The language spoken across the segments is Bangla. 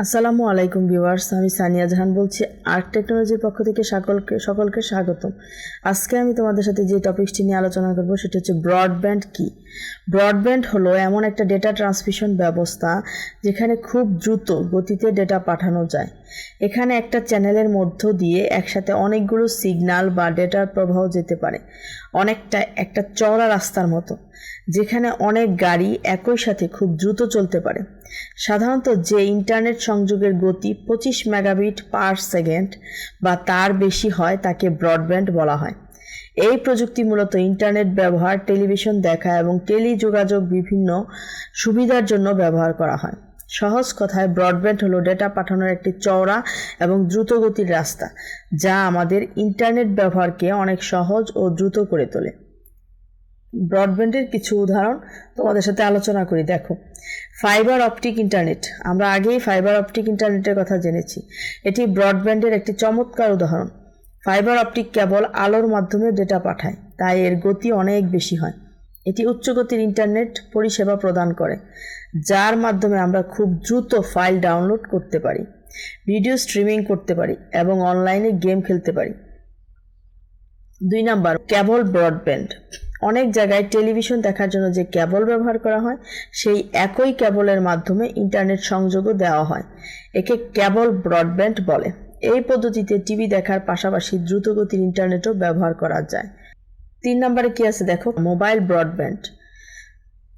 আসসালামু আলাইকুম ভিউয়ার্স, আমি সানিয়া জাহান বলছি আর্ট টেকনোলজির পক্ষ থেকে সকলকে সকলকে স্বাগতম। আজকে আমি তোমাদের সাথে যে টপিকটি নিয়ে আলোচনা করব সেটা হচ্ছে ব্রডব্যান্ড কি? ব্রডব্যান্ড হলো এমন একটা ডেটা ট্রান্সমিশন ব্যবস্থা যেখানে খুব দ্রুত গতিতে ডেটা পাঠানো যায়। এখানে একটা চ্যানেলের মধ্য দিয়ে একসাথে অনেকগুলো সিগন্যাল বা ডেটার প্রবাহ যেতে পারে। অনেকটা একটা চওড়া রাস্তার মতো। যেখানে অনেক গাড়ি একই সাথে খুব দ্রুত চলতে পারে। সাধারণত যে ইন্টারনেট সংযোগের গতি পঁচিশ মেগাবিট পার সেকেন্ড বা তার বেশি হয় তাকে ব্রডব্যান্ড বলা হয়। এই প্রযুক্তি মূলত ইন্টারনেট ব্যবহার, টেলিভিশন দেখা এবং টেলিযোগাযোগ বিভিন্ন সুবিধার জন্য ব্যবহার করা হয়। সহজ কথায়, ব্রডব্যান্ড হলো ডেটা পাঠানোর একটি চওড়া এবং দ্রুতগতির রাস্তা, যা আমাদের ইন্টারনেট ব্যবহারকে অনেক সহজ ও দ্রুত করে তোলে। ব্রডব্যান্ডের কিছু উদাহরণ তোমাদের সাথে আলোচনা করি, দেখো। ফাইবার অপটিক ইন্টারনেট আমরা আগেই ফাইবার অপটিক ইন্টারনেটের কথা জেনেছি। এটি ব্রডব্যান্ডের একটি চমৎকার উদাহরণ। ফাইবার অপটিক কেবল আলোর মাধ্যমে ডেটা পাঠায়, তাই এর গতি অনেক বেশি হয়। এটি উচ্চ গতির ইন্টারনেট পরিষেবা প্রদান করে, যার মাধ্যমে আমরা খুব দ্রুত ফাইল ডাউনলোড করতে পারি ভিডিও স্ট্রিমিং করতে পারি, এবং অনলাইনে গেম খেলতে পারি। দুই নাম্বার, কেবল ব্রডব্যান্ড অনেক জায়গায় টেলিভিশন দেখার জন্য যে কেবল ব্যবহার করা হয়, সেই একই কেবলের মাধ্যমে ইন্টারনেট সংযোগও দেওয়া হয়। একে কেবল ব্রডব্যান্ড বলে। এই পদ্ধতিতে টিভি দেখার পাশাপাশি দ্রুতগতির ইন্টারনেটও ব্যবহার করা যায়। তিন নম্বরে কি আছে দেখো? মোবাইল ব্রডব্যান্ড,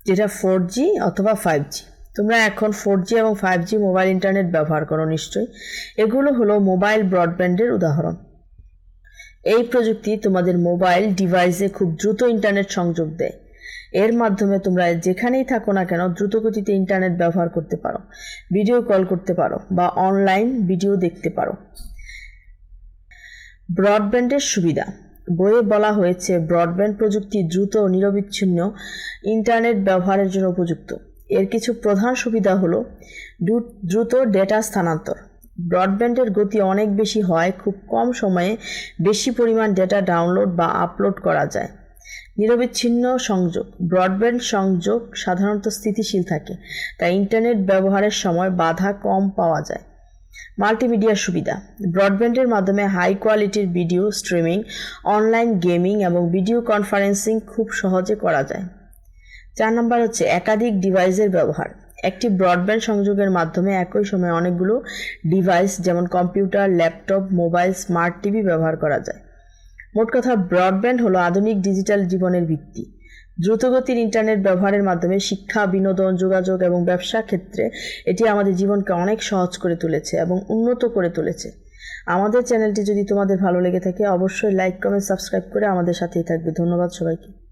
যেটা ফোর জি অথবা ফাইভ জি তোমরা এখন ফোর জি এবং ফাইভ জি মোবাইল ইন্টারনেট ব্যবহার করো নিশ্চয়ই। এগুলো হলো মোবাইল ব্রডব্যান্ডের উদাহরণ। এই প্রযুক্তি তোমাদের মোবাইল ডিভাইসে খুব দ্রুত ইন্টারনেট সংযোগ দেয়। এর মাধ্যমে তোমরা যেখানেই থাকো না কেন দ্রুতগতিতে ইন্টারনেট ব্যবহার করতে পারো, ভিডিও কল করতে পারো বা অনলাইন ভিডিও দেখতে পারো। ব্রডব্যান্ডের সুবিধা। বইয়ে বলা হয়েছে, ব্রডব্যান্ড প্রযুক্তি দ্রুত ও নিরবিচ্ছিন্ন ইন্টারনেট ব্যবহারের জন্য উপযুক্ত। এর কিছু প্রধান সুবিধা হলো, দ্রুত ডেটা স্থানান্তর। ব্রডব্যান্ডের গতি অনেক বেশি হয়, খুব কম সময়ে বেশি পরিমাণ ডেটা ডাউনলোড বা আপলোড করা যায়। নিরবিচ্ছিন্ন সংযোগ ব্রডব্যান্ড সংযোগ সাধারণত স্থিতিশীল থাকে, তাই ইন্টারনেট ব্যবহারের সময় বাধা কম পাওয়া যায়। মাল্টিমিডিয়া সুবিধা ব্রডব্যান্ডের মাধ্যমে হাই কোয়ালিটির ভিডিও স্ট্রিমিং অনলাইন গেমিং এবং ভিডিও কনফারেন্সিং খুব সহজে করা যায়। চার নম্বর হচ্ছে একাধিক ডিভাইসের ব্যবহার একটি ব্রডব্যান্ড সংযোগের মাধ্যমে একই সময়ে অনেকগুলো ডিভাইস যেমন computer laptop mobile smart TV ব্যবহার করা যায়। মোট কথা ব্রডব্যান্ড হলো আধুনিক ডিজিটাল জীবনের ভিত্তি। দ্রুতগতির ইন্টারনেট ব্যবহারের মাধ্যমে শিক্ষা, বিনোদন, যোগাযোগ এবং ব্যবসা ক্ষেত্রে এটি আমাদের জীবনকে অনেক সহজ করে তুলেছে এবং উন্নত করে তুলেছে। আমাদের চ্যানেলটি যদি তোমাদের ভালো লেগে থাকে, অবশ্যই লাইক কমেন্ট সাবস্ক্রাইব করে আমাদের সাথেই থাকবে। ধন্যবাদ সবাইকে।